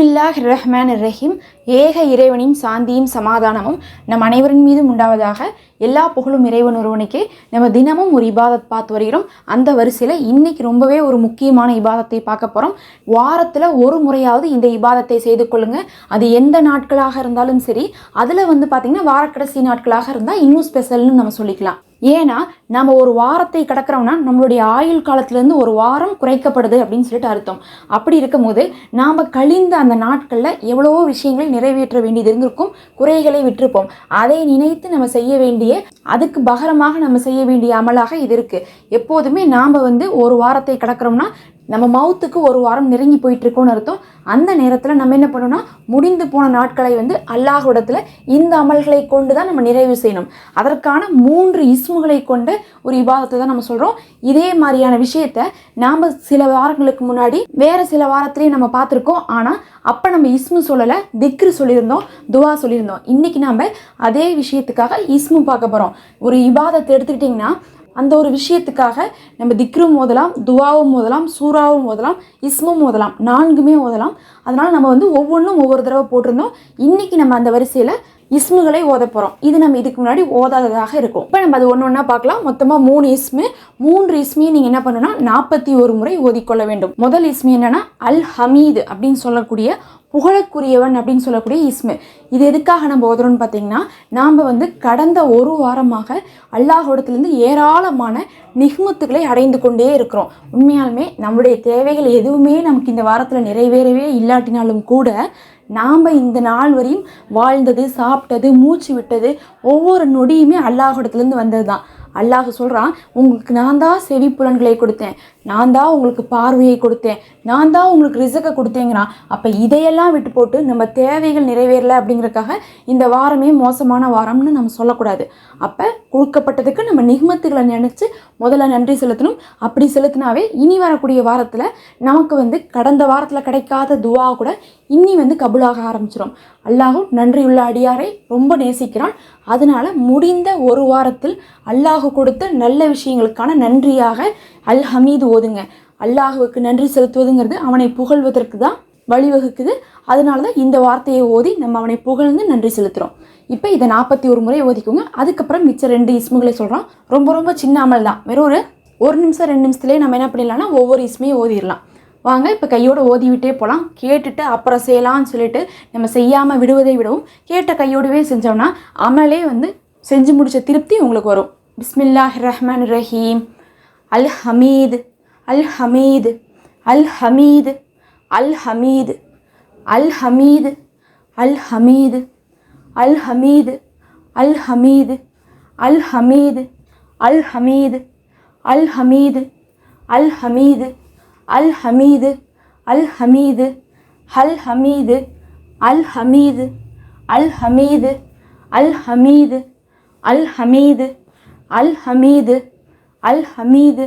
பிஸ்மில்லாஹ் ரஹ்மான் ரஹீம் ஏக இறைவனின் சாந்தியும் சமாதானமும் நம் அனைவரின் மீதும் உண்டாவதாக எல்லா புகழும் இறைவன் ஒருவனுக்கே நம்ம தினமும் ஒரு இபாதத் பார்த்து வருகிறோம். அந்த வரிசையில் இன்றைக்கி ரொம்பவே ஒரு முக்கியமான இபாதத்தை பார்க்க போகிறோம் வாரத்தில் ஒரு முறையாவது இந்த இபாதத்தை செய்து கொள்ளுங்கள் அது எந்த நாட்களாக இருந்தாலும் சரி அதில் வந்து பார்த்திங்கன்னா வாரக்கடைசி நாட்களாக இருந்தால் இன்னும் ஸ்பெஷல்னு நம்ம சொல்லிக்கலாம். ஏன்னா நம்ம ஒரு வாரத்தை கடக்கிறோம்னா நம்மளுடைய ஆயுள் காலத்துலேருந்து ஒரு வாரம் குறைக்கப்படுது அப்படின்னு சொல்லிட்டு அர்த்தம். அப்படி இருக்கும்போது நாம் கழிந்த அந்த நாட்களில் எவ்வளவோ விஷயங்களை நிறைவேற்ற வேண்டியது இருந்திருக்கும் குறைகளை விட்டிருப்போம். அதை நினைத்து நம்ம செய்ய வேண்டிய அதுக்கு பகரமாக நம்ம செய்ய வேண்டிய அமலாக இது இருக்குது எப்போதுமே நாம் வந்து ஒரு வாரத்தை கடக்கிறோம்னா நம்ம மவுத்துக்கு ஒரு வாரம் நெருங்கி போயிட்டு இருக்கோம்னு அர்த்தம். அந்த நேரத்தில் நம்ம என்ன பண்ணணும்னா முடிந்து போன நாட்களை வந்து அல்லாஹுடத்தில் இந்த அமல்களை கொண்டு தான் நம்ம நிறைவு செய்யணும். அதற்கான மூன்று இஸ்முகளை கொண்ட ஒரு இபாதத்தை தான் நம்ம சொல்கிறோம் இதே மாதிரியான விஷயத்த நாம் சில வாரங்களுக்கு முன்னாடி வேறு சில வாரத்துலேயும் நம்ம பார்த்துருக்கோம். ஆனால் அப்போ நம்ம இஸ்மு சொல்லலை திக்ரு சொல்லியிருந்தோம் துவா சொல்லியிருந்தோம். இன்றைக்கி நாம் அதே விஷயத்துக்காக இஸ்மு பார்க்க போகிறோம் ஒரு இபாதத்தை எடுத்துக்கிட்டிங்கன்னா அந்த ஒரு விஷயத்துக்காக நம்ம திக்ரும் ஓதலாம் துவாவும் ஓதலாம் சூறாவும் ஓதலாம் இஸ்மும் ஓதலாம் நான்குமே ஓதலாம். அதனால் நம்ம வந்து ஒவ்வொன்றும் ஒவ்வொரு தடவை போட்டிருந்தோம். இன்றைக்கி நம்ம அந்த வரிசையில் இஸ்முகளை ஓத போகிறோம் இது நம்ம இதுக்கு முன்னாடி ஓதாததாக இருக்கும். இப்போ நம்ம அது ஒன்று ஒன்றா பார்க்கலாம். மொத்தமாக மூணு இஸ்மு. மூன்று இஸ்மியை நீங்கள் என்ன பண்ணணும்னா நாற்பத்தி ஒரு முறை ஓதிக்கொள்ள வேண்டும். முதல் இஸ்மி என்னென்னா அல் ஹமீது அப்படின்னு சொல்லக்கூடிய புகழக்குரியவன் அப்படின்னு சொல்லக்கூடிய இஸ்மு. இது எதுக்காக நம்ம ஓதுறோம்னு பார்த்தீங்கன்னா நாம் வந்து கடந்த ஒரு வாரமாக அல்லாஹோடத்துலேருந்து ஏராளமான நிஹ்மத்துக்களை அடைந்து கொண்டே இருக்கிறோம். உண்மையாலுமே நம்முடைய தேவைகள் எதுவுமே நமக்கு இந்த வாரத்தில் நிறைவேறவே இல்லாட்டினாலும் கூட நாம் இந்த நாள் வரையும் வாழ்ந்தது சாப்பிட்டது மூச்சு விட்டது ஒவ்வொரு நொடியுமே அல்லாஹோடத்துலேருந்து வந்தது தான் அல்லாஹ் சொல்கிறான் உங்களுக்கு நான் தான் செவி புலன்களை கொடுத்தேன். நான் தான் உங்களுக்கு பார்வையை கொடுத்தேன். நான் தான் உங்களுக்கு ரிசக்கை கொடுத்தேங்கிறான். அப்போ இதையெல்லாம் விட்டு போட்டு நம்ம தேவைகள் நிறைவேறலை அப்படிங்கிறதுக்காக இந்த வாரமே மோசமான வாரம்னு நம்ம சொல்லக்கூடாது. அப்போ கொடுக்கப்பட்டதுக்கு நம்ம நிகமத்துகளை நினச்சி முதல்ல நன்றி செலுத்தணும். அப்படி செலுத்தினாவே இனி வரக்கூடிய வாரத்தில் நமக்கு வந்து கடந்த வாரத்தில் கிடைக்காத துவா கூட இன்னி வந்து கபுலாக ஆரம்பிச்சிடும் அல்லாஹும் நன்றியுள்ள அடியாரை ரொம்ப நேசிக்கிறான். அதனால் முடிந்த ஒரு வாரத்தில் அல்லாஹு கொடுத்த நல்ல விஷயங்களுக்கான நன்றியாக அல் ஹமீது செலுத்துவதுங்க அல்லாஹுவுக்கு நன்றி செலுத்துவதுங்கிறது அவனை புகழ்வதற்கு தான் வழிவகுக்குது. அதனால தான் இந்த வார்த்தையை ஓதி நம்ம அவனை புகழ்ந்து நன்றி செலுத்துகிறோம் இப்போ இதை நாற்பத்தி ஒரு முறை ஓதிக்கோங்க. அதுக்கப்புறம் மிச்சம் ரெண்டு இஸ்முகளை சொல்கிறோம் ரொம்ப ரொம்ப சின்ன அமல் தான். வெறும் ஒரு ஒரு நிமிஷம் ரெண்டு நிமிஷத்துலேயே நம்ம என்ன பண்ணிடலாம்னா ஒவ்வொரு இஸ்மையும் ஓதிடலாம். வாங்க இப்போ கையோடு ஓதி விட்டே போகலாம் கேட்டுட்டு அப்புறம் செய்யலாம்னு சொல்லிட்டு நம்ம செய்யாமல் விடுவதை விடவும் கேட்ட கையோடவே செஞ்சோம்னா அமலே வந்து செஞ்சு முடித்த திருப்தி உங்களுக்கு வரும். பிஸ்மில்லாஹ் ரஹ்மான் ரஹீம். அல் ஹமீது. அல் ஹமீது அல் ஹமீது அல் ஹமீது அல் ஹமீது அல் ஹமீது அல் ஹமீது அல் ஹமீது அல் ஹமீது அல் ஹமீது அல் ஹமீது அல் ஹமீது அல் ஹமீது அல் ஹமீது ஹல் ஹமீது அல் ஹமீது அல் ஹமீது அல் ஹமீது அல் ஹமீது அல் ஹமீது அல் ஹமீது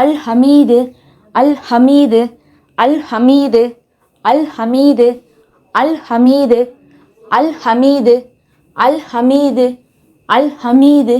அல் ஹமீது அல் ஹமீது அல் ஹமீது அல் ஹமீது அல் ஹமீது அல் ஹமீது அல் ஹமீது அல் ஹமீது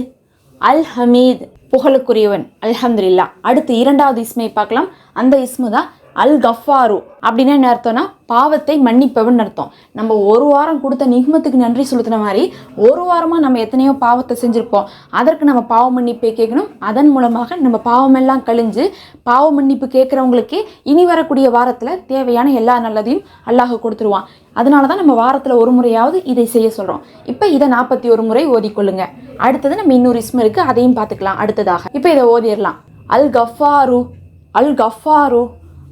அல் ஹமீது புகழுக்குரியவன் அல்ஹம்துல்லா அடுத்து இரண்டாவது இஸ்மை பார்க்கலாம். அந்த இஸ்மு தான் அல் கஃபாரு அப்படின்னா என்ன அர்த்தம்னா பாவத்தை மன்னிப்பவன் அர்த்தம். நம்ம ஒரு வாரம் கொடுத்த நிகமத்துக்கு நன்றி செலுத்தின மாதிரி ஒரு வாரமாக நம்ம எத்தனையோ பாவத்தை செஞ்சுருப்போம். அதற்கு நம்ம பாவ மன்னிப்பை கேட்கணும். அதன் மூலமாக நம்ம பாவமெல்லாம் கழிஞ்சு பாவ மன்னிப்பு கேட்குறவங்களுக்கே இனி வரக்கூடிய வாரத்தில் தேவையான எல்லா நல்லதையும் அல்லாஹ் கொடுத்துருவான். அதனால தான் நம்ம வாரத்தில் ஒரு முறையாவது இதை செய்ய சொல்கிறோம் இப்போ இதை நாற்பத்தி ஒரு முறை ஓதிக்கொள்ளுங்க. அடுத்தது நம்ம இன்னொரு இஸ்மு இருக்குது அதையும் பார்த்துக்கலாம். அடுத்ததாக. இப்போ இதை ஓதிடலாம். அல் கஃபாரு அல் கஃபாரு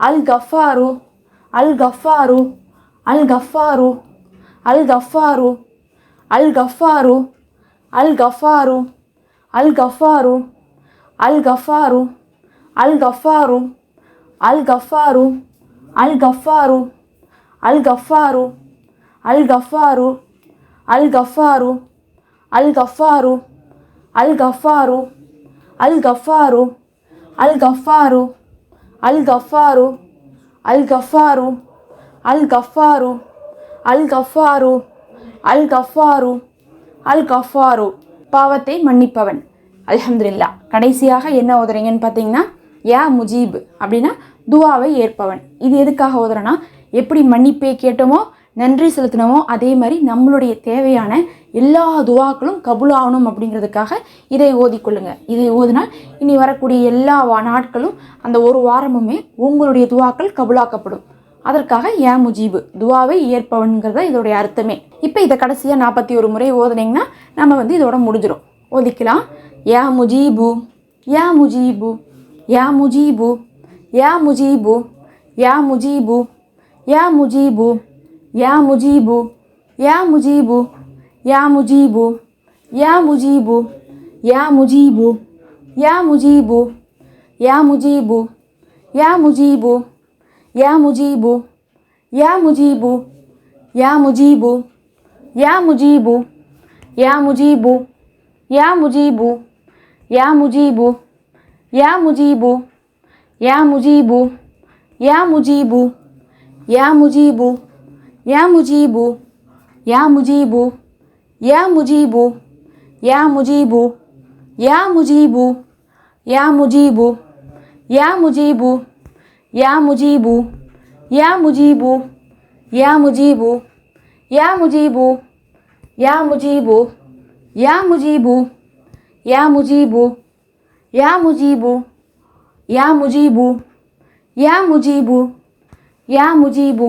அல் கஃபாரு அல் கஃபாரு அல் கஃபாரு அல் கஃபாரு அல் கஃபாரு அல் கஃபாரு அல் கஃபாரு அல் கஃபாரு அல் கஃபாரு அல் கஃபாரு அல் கஃபாரு அல் கஃபாரு அல் கஃபாரு அல் கஃபாரு அல் கஃபாரு அல் கஃபாரு அல் கஃபாரு அல் கஃபாரு அல் கஃபாரு அல் கஃபாரு அல் கஃபாரு அல் கஃபாரு அல் கஃபாரு அல் கஃபாரு பாவத்தை மன்னிப்பவன். அலமதுல்லா கடைசியாக என்ன ஓதுறீங்கன்னு பார்த்தீங்கன்னா யா முஜீப் அப்படின்னா துவாவை ஏற்பவன். இது எதுக்காக ஓதுறேன்னா எப்படி மன்னிப்பை கேட்டோமோ நன்றி செலுத்தினோமோ அதே மாதிரி நம்மளுடைய தேவையான எல்லா துவாக்களும் கபுலாகணும் அப்படிங்கிறதுக்காக இதை ஓதிக்கொள்ளுங்க இதை ஓதினால் இனி வரக்கூடிய எல்லா நாட்களும் அந்த ஒரு வாரமுமே உங்களுடைய துவாக்கள் கபுலாக்கப்படும். அதற்காக ஏ முஜீபு துவாவை ஏற்பவன்கிறத இதோடைய அர்த்தமே. இப்போ இதை கடைசியாக நாற்பத்தி ஒரு முறை ஓதுனீங்கன்னா நம்ம வந்து இதோட முடிஞ்சிடும் ஓதிக்கலாம். யா முஜீபு யா முஜீபு யா முஜீபு யா முஜீபு யா முஜீபு யா முஜீபு. या मुजीबो या मुजीबो या मुजीबो या मुजीबो या मुजीबो या मुजीबो या मुजीबो या मुजीबो या मुजीबो या मुजीबो या मुजीबो या मुजीबो या मुजीबो या मुजीबो या मुजीबो या मुजीबो या मुजीबो या मुजीबो या मुजीबो யா முஜீபு யா முஜீபு யா முஜீபு யா முஜீபு யா முஜீபு யா முஜீபு யா முஜீபு யா முஜீபு யா முஜீபு யா முஜீபு யா முஜீபு யா முஜீபு யா முஜீபு யா முஜீபு யா முஜீபு யா முஜீபு யா முஜீபு யா முஜீபு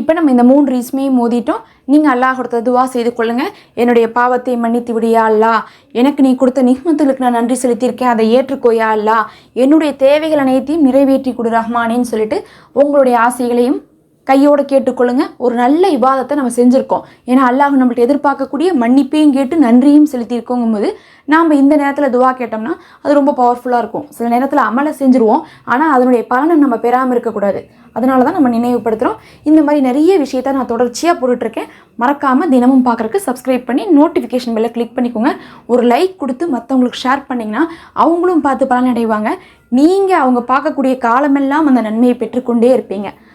இப்போ நம்ம இந்த மூன்று இஸ்மையும் மோதிட்டோம். நீங்கள் அல்லாஹ் கொடுத்த துவா செய்து கொள்ளுங்கள் என்னுடைய பாவத்தை மன்னித்து விடியா அல்லா எனக்கு நீ கொடுத்த நிஹ்மத்துகளுக்கு நான் நன்றி செலுத்தியிருக்கேன். அதை ஏற்றுக்கோயா அல்லா என்னுடைய தேவைகள் அனைத்தையும் நிறைவேற்றி கொடு ரஹ்மானேன்னு சொல்லிட்டு உங்களுடைய ஆசைகளையும் கையோட கேட்டுக்கொள்ளுங்க. ஒரு நல்ல விவாதத்தை நம்ம செஞ்சுருக்கோம். ஏன்னா அல்லாஹ் நம்மள்ட்ட எதிர்பார்க்கக்கூடிய மன்னிப்பையும் கேட்டு நன்றியும் செலுத்தியிருக்கோங்கும்போது நாம் இந்த நேரத்தில் துவா கேட்டோம்னா அது ரொம்ப பவர்ஃபுல்லாக இருக்கும். சில நேரத்தில் அமலை செஞ்சுருவோம். ஆனால் அதனுடைய பலனை நம்ம பெறாமல் இருக்கக்கூடாது. அதனால தான் நம்ம நினைவுபடுத்துகிறோம் இந்த மாதிரி நிறைய விஷயத்த நான் தொடர்ச்சியாக போட்டுட்ருக்கேன். மறக்காமல் தினமும் பார்க்குறக்கு சப்ஸ்கிரைப் பண்ணி நோட்டிஃபிகேஷன் பெல்லை கிளிக் பண்ணிக்கோங்க. ஒரு லைக் கொடுத்து மற்றவங்களுக்கு ஷேர் பண்ணிங்கன்னா அவங்களும் பார்த்து பலனடைவாங்க. நீங்கள் அவங்க பார்க்கக்கூடிய காலமெல்லாம் அந்த நன்மையை பெற்றுக்கொண்டே இருப்பீங்க.